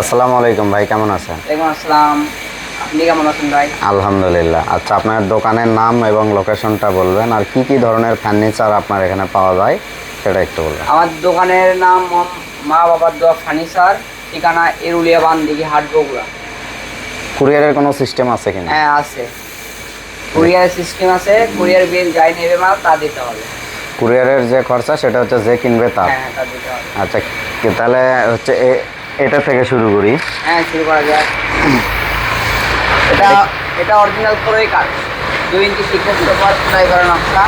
আসসালামু আলাইকুম ভাই কেমন আছেন? আসসালাম। আপনি কেমন আছেন ভাই? আলহামদুলিল্লাহ। আচ্ছা আপনার দোকানের নাম এবং লোকেশনটা বলবেন আর কি কি ধরনের ফার্নিচার আপনার এখানে পাওয়া যায় সেটা একটু বলবেন। আমার দোকানের নাম মা বাবার দোয়া ফার্নিচার ঠিকানা এরুলিয়া বান্দিঘি হাট বগুড়া। কুরিয়ারের কোনো সিস্টেম আছে কিনা? হ্যাঁ আছে। কুরিয়ার সিস্টেম আছে কুরিয়ার বিল যাই নেবে মাল তা দিতে হবে। কুরিয়ারের যে খরচা সেটা হচ্ছে যে কিনবে তার। হ্যাঁ তা দিতে হবে। আচ্ছা তাহলে হচ্ছে এটা থেকে শুরু করি। হ্যাঁ শুরু করা যাক। এটা এটা অরিজিনাল করেই কাঠ। দুই ইঞ্চি শিখে সুপার খোদাই করা নকশা।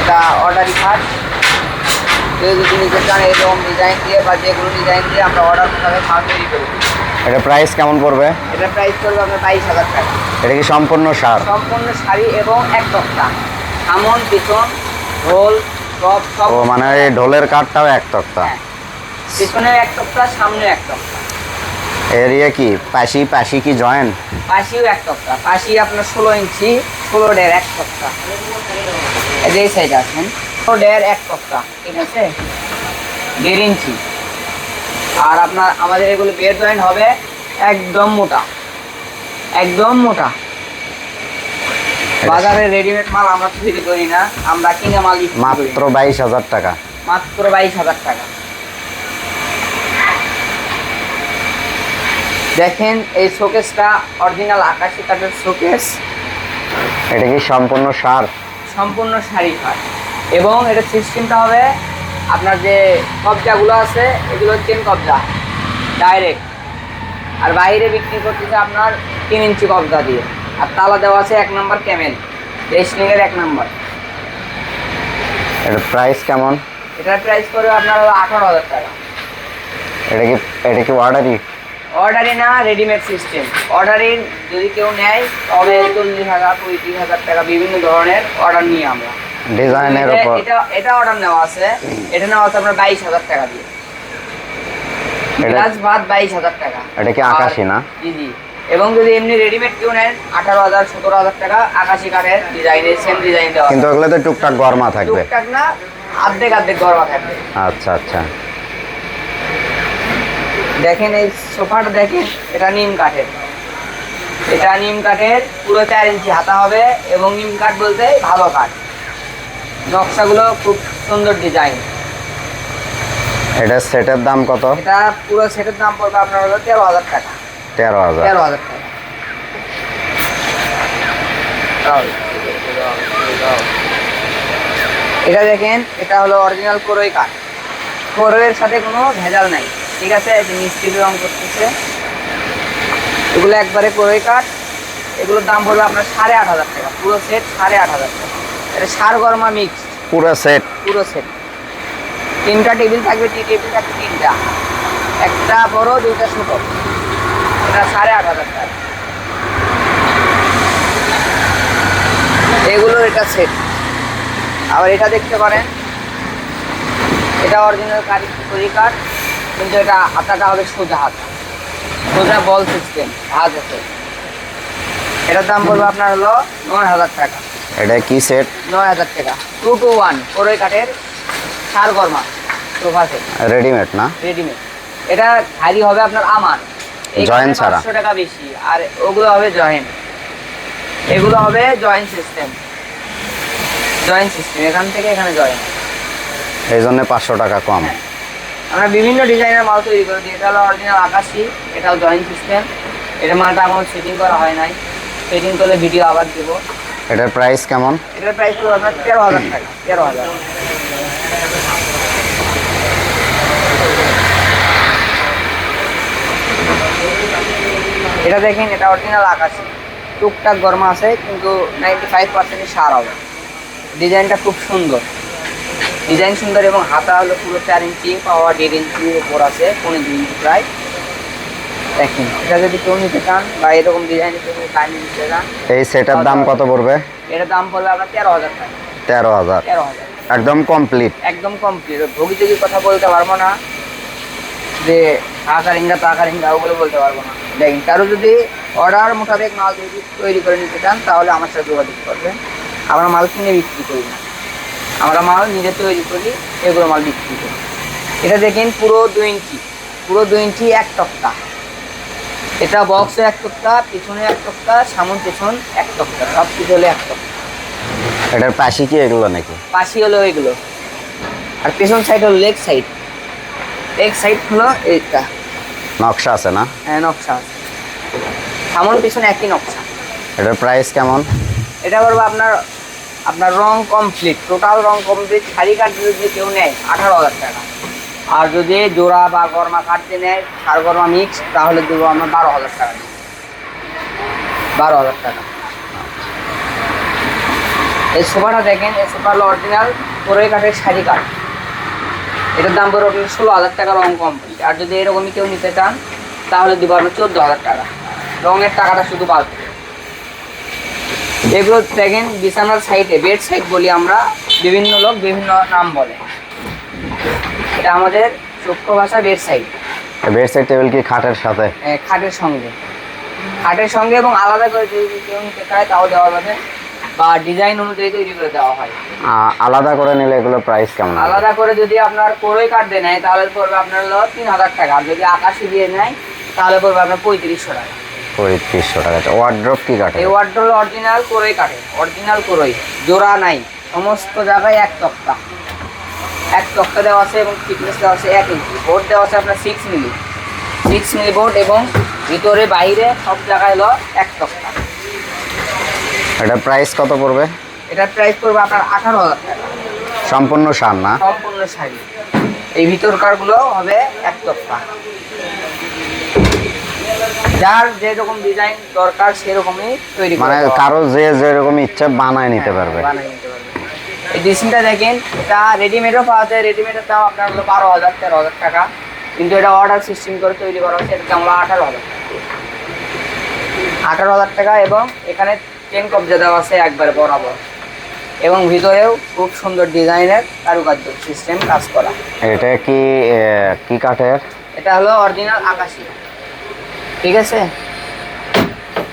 এটা অর্ডারি খাট কেউ যদি নিতে চান এরকম ডিজাইন দিয়ে বা যে কোনো ডিজাইন দিয়ে আমরা অর্ডার মোতাবেক মাল তৈরি করি। এটা প্রাইস কেমন পড়বে? এটা প্রাইস করবে আপনার বাইশ হাজার টাকা। এটা কি সম্পূর্ণ সার? সম্পূর্ণ শাড়ি এবং এক তক্তা। সামন পিছন ঢোল সব সব ও মানে ঢোলের কাঠটাও এক তক্তা। হ্যাঁ। পিছনে এক তক্তা সামনে এক তক্তা। এরিয়া কি? পাশি পাশি কি জয়েন্ট পাশিও এক তক্তা। পাশি আপনার ষোলো ইঞ্চি ষোলো ডের এক এই যে এই আছেন ষোলো ডের এক তক্তা ঠিক আছে? দেড় ইঞ্চি। আর আপনার আমাদের এগুলো বেড জয়েন্ট হবে একদম মোটা। একদম মোটা। বাজারে রেডিমেড মাল আমরা তৈরি করি না। আমরা কিনে মাল মাত্র বাইশ হাজার টাকা। মাত্র বাইশ হাজার টাকা। দেখেন এই শোকেসটা অরিজিনাল আকাশি কাঠের শোকেস। এটা কি সম্পূর্ণ সার? সম্পূর্ণ শাড়ি কাঠ এবং এটা সিস্টেমটা হবে আপনার যে কবজাগুলো আছে এগুলো চেন কবজা ডাইরেক্ট আর বাইরে বিক্রি করতেছে আপনার তিন ইঞ্চি কবজা দিয়ে। আর তালা দেওয়া আছে এক নম্বর ক্যামেল রেশনিংয়ের এক নম্বর। এটা প্রাইস কেমন? এটার প্রাইস পড়বে আপনার আঠারো হাজার টাকা। এটা কি এটা কি অর্ডারই অর্ডারে না রেডিমেড সিস্টেম অর্ডারে যদি কেউ নেয় তবে চল্লিশ হাজার পঁয়ত্রিশ হাজার টাকা বিভিন্ন ধরনের অর্ডার নিই আমরা। ডিজাইনের উপর। এটা এটা অর্ডার নেওয়া আছে। এটা নেওয়া আছে আপনার বাইশ হাজার টাকা দিয়ে। গ্লাস ভাত বাইশ হাজার টাকা। এটা কি আকাশি না? জি জি। এবং যদি এমনি রেডিমেড কেউ নেন আঠারো হাজার সতেরো হাজার টাকা আকাশি কাঠের ডিজাইনের সেম ডিজাইন দেওয়া কিন্তু ওগুলোতে টুকটাক গরমা থাকবে। টুকটাক না অর্ধেক অর্ধেক গরমা থাকবে। আচ্ছা আচ্ছা। দেখেন এই সোফাটা দেখেন এটা নিম কাঠের। এটা নিম কাঠের পুরো চার ইঞ্চি হাতা হবে এবং নিম কাঠ বলতে ভালো কাঠ। নকশাগুলো খুব সুন্দর ডিজাইন এটা সেটের দাম কত? এটা পুরো সেটের দাম পড়বে আপনার হলো তেরো হাজার টাকা। তেরো হাজার। তেরো হাজার টাকা। এটা দেখেন এটা হলো অরিজিনাল কোরই কাঠ। কোরইয়ের সাথে কোনো ভেজাল নাই। ঠিক আছে এই যে মিস্ত্রি রং করতেছে। এগুলো একবারে কোরই কাঠ। এগুলোর দাম পড়বে আপনার সাড়ে আট হাজার টাকা পুরো সেট সাড়ে আট হাজার টাকা। এটা সার গরমা মিক্স পুরো সেট পুরো সেট তিনটা টেবিল থাকবে টি টেবিল থাকবে তিনটা। একটা বড় দুইটা ছোট। এটা সাড়ে আট হাজার টাকা। এগুলোর এটা সেট আবার এটা দেখতে পারেন এটা অরিজিনাল কারি কাঠ। কিন্তু এটা হাতাটা হবে সোজা হাতা। সোজা বল সিস্টেম হাত আছে। এটার দাম পড়বে আপনার হলো নয় হাজার টাকা। এটা কি সেট নয় হাজার টাকা। টু টু ওয়ান কোরই কাঠের সার গরমা সোফা সেট রেডিমেড না? রেডিমেড এটা খালি হবে আপনার আমান Joint ছাড়া। পাঁচশো টাকা বেশি। আর ওগুলো হবে জয়েন্ট এগুলো হবে জয়েন্ট সিস্টেম জয়েন্ট সিস্টেম এখান থেকে এখানে জয়েন্ট এই জন্য পাঁচশো টাকা কম। হ্যাঁ। আমরা বিভিন্ন ডিজাইনের মাল তৈরি করে। এটা হলো অরিজিনাল আকাশি এটাও জয়েন্ট সিস্টেম এটা মালটা এখনও সেটিং করা হয় নাই। সেটিং করলে ভিডিও আবার দেবো। এটার প্রাইস কেমন? এটার প্রাইস পড়বে আপনার তেরো হাজার টাকা তেরো হাজার। এটা দেখেন এটা অরিজিনাল আকাশি। টুকটাক গরমা আছে কিন্তু নাইনটি ফাইভ পার্সেন্টই সার হবে। ডিজাইনটা খুব সুন্দর। ডিজাইন সুন্দর এবং হাতা হলো পুরো চার ইঞ্চি পাওয়া দেড় ইঞ্চির উপর আছে পনেরো দুই ইঞ্চি প্রায়। দেখেন এটা যদি কেউ নিতে চান বা এরকম ডিজাইনের কেউ কাহিনী নিতে চান এই সেটের দাম কত পড়বে? এটার দাম পড়বে আপনার তেরো হাজার টাকা। তেরো হাজার। তেরো হাজার একদম কমপ্লিট একদম কমপ্লিট ভোগীযোগীর কথা বলতে পারব না যে আকারিঙ্গা তাকারিঙ্গা ওগুলো বলতে পারব না। দেখেন কারও যদি অর্ডার মোতাবেক মাল তৈরি করে নিতে চান তাহলে আমার সাথে যোগাযোগ করবেন। আমরা মাল কিনে বিক্রি করি না। আমরা মাল নিজে তৈরি করি এগুলো মাল বিক্রি করি। এটা দেখেন পুরো দুই ইঞ্চি পুরো দুই ইঞ্চি এক তক্তা। এটা বক্সে এক তক্তা পিছনে এক তক্তা সামন পেছন এক তক্তা সব কিছু হলো এক তক্তা। এটার পাশি কি এগুলো নাকি? পাশি হলো এগুলো। আর পেছন সাইড হলো লেগ সাইড লেগ সাইড হলো এইটা। নকশা আছে না? হ্যাঁ নকশা আছে। সামন পেছনে একই নকশা। এটার প্রাইস কেমন? এটা করব আপনার আপনার রং কমপ্লিট টোটাল রং কমপ্লিট শাড়ি কাটতে যদি কেউ নেয়, আঠারো হাজার টাকা। আর যদি জোড়া বা গরমা কাটতে নেয়, সার গরমা মিক্স তাহলে দেবো আমরা বারো হাজার টাকা। বারো হাজার টাকা। এই সোফাটা দেখেন, এই সোফা হলো অরিজিনাল কোরই কাঠের শাড়ি কাঠ। এটার দাম পড়বে আপনার ষোলো হাজার টাকা রং কমপ্লিট আর যদি এরকমই কেউ নিতে চান, তাহলে দিব আপনার চোদ্দ হাজার টাকা। রঙের টাকাটা শুধু বাদ এগুলো দেখেন বিছানার সাইডে বেড সাইড বলি আমরা বিভিন্ন লোক বিভিন্ন নাম বলে। এটা আমাদের সূক্ষ্ম ভাষা bed side bed side table কি খাটের সাথে? খাটের সঙ্গে। খাটের সঙ্গে এবং আলাদা করে যদি কেউ নিতে চায় তাও দেওয়া যাবে। বা ডিজাইন অনুযায়ী তৈরি করে দেওয়া হয়। আলাদা করে নিলে এগুলো প্রাইস কেমন আলাদা করে যদি আপনার কোরই কাঠ দিয়ে নেয় তাহলে পড়বে আপনার হলো তিন হাজার টাকা। আর যদি আকাশি দিয়ে নেয় তাহলে পড়বে আপনার পঁয়ত্রিশশো টাকা। পঁয়ত্রিশশো টাকা ওয়ার্ড্রপ কি কাঠে এই ওয়ার্ড্রোল অরিজিনাল কোরই কাঠে অরিজিনাল কোরই। জোড়া নাই সমস্ত জায়গায় এক তক্তা। এক তক্তা দেওয়া আছে এবং থিকনেস দেওয়া আছে এক ইঞ্চি বোর্ড দেওয়া আছে আপনার six milli six milli board এবং ভিতরে বাইরে সব জায়গায় হলো এক তক্তা। এটার প্রাইস কত পড়বে? এটার প্রাইস পড়বে আপনার আঠারো হাজার টাকা। সম্পূর্ণ সার না? সম্পূর্ণ শাড়ি। এই ভিতরকারগুলো হবে এক তক্তা। যার যেরকম ডিজাইন দরকার সেরকমই তৈরি মানে কারও যে যেরকম ইচ্ছা বানায় নিতে পারবে। বানিয়ে নিতে পারবে। এই ড্রেসিংটা দেখেন এটা রেডিমেডও পাওয়া যায় রেডিমেডের দাম আপনার হলো বারো হাজার তেরো হাজার টাকা। কিন্তু এটা অর্ডার সিস্টেম করে তৈরি করা হচ্ছে এটা আমরা আঠারো হাজার টাকা। আঠারো হাজার টাকা এবং এখানে চেন কবজা দেওয়া আছে একবারে বরাবর। এবং ভিতরেও খুব সুন্দর ডিজাইনের কারুকার্য সিস্টেম কাজ করা। এটা কি কি কাঠের? এটা হলো অরিজিনাল আকাশি। ঠিক আছে?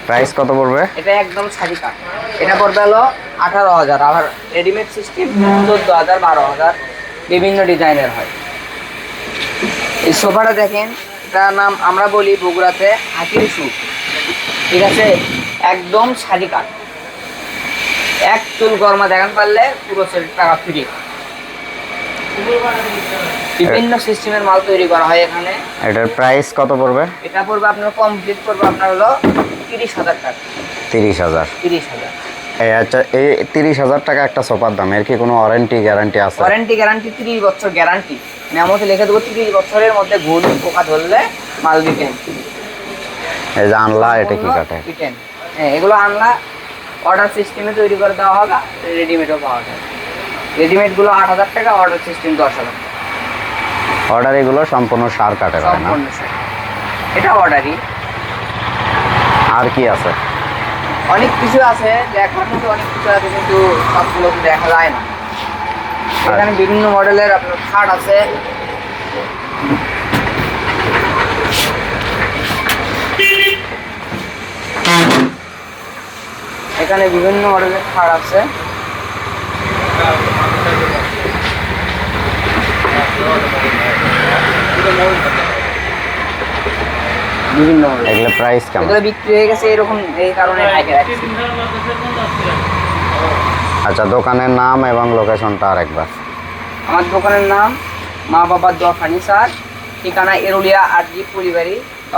প্রাইস কত পড়বে? এটা একদম শাড়ি কাঠ। এটা পড়বে হলো আঠারো হাজার। আবার রেডিমেড সিস্টেম চোদ্দ হাজার বারো হাজার বিভিন্ন ডিজাইনের হয়। এই সোফাটা দেখেন এটার নাম আমরা বলি বগুড়াতে হাকির সুট ঠিক আছে? একদম শাড়ি কাঠ। এক চুল গরমা দেখান পারলে পুরো সেট টাকা ফ্রি বিভিন্ন সিস্টেমের মাল তৈরি করা হয় এখানে। এটার প্রাইস কত পড়বে? এটা পড়বে আপনার কমপ্লিট করবে আপনার হলো তিরিশ হাজার টাকা। তিরিশ হাজার। তিরিশ হাজার। আচ্ছা এই তিরিশ হাজার টাকা একটা সোফার দাম এর কি কোনো ওয়ারেন্টি গ্যারান্টি আছে? ওয়ারেন্টি গ্যারান্টি তিরিশ বছর গ্যারান্টি মেমোতে লিখে দেবো তিরিশ বছরের মধ্যে ঘুণ পোকা ধরলে মাল রিটেন এই যে আনলা এটা কি রিটেন হ্যাঁ এগুলো আনলা অর্ডার সিস্টেমে তৈরি করে দেওয়া হবে রেডিমেডও পাওয়া যায়। রেডিমেডগুলো আট হাজার টাকা অর্ডার সিস্টেম দশ হাজার টাকা। অর্ডার এগুলো সম্পূর্ণ সার কাঠের হয় না? সম্পূর্ণ set। এটা অর্ডারই আর কি আছে? অনেক কিছু আছে দেখার মতো অনেক কিছু আছে কিন্তু সবগুলো তো দেখা যায় না। এখানে বিভিন্ন মডেলের আপনার খাট আছে। এখানে বিভিন্ন মডেলের খাট আছে। বিভিন্ন এগুলো প্রাইস কেমন? এগুলো বিক্রি হয়ে গেছে এরকম এই কারণে আচ্ছা দোকানের নাম এবং লোকেশনটা তার একবার আমার দোকানের নাম মা বাবা দোয়া ফার্নিচার ঠিকানা এরুলিয়া আরজি পরিবারী বা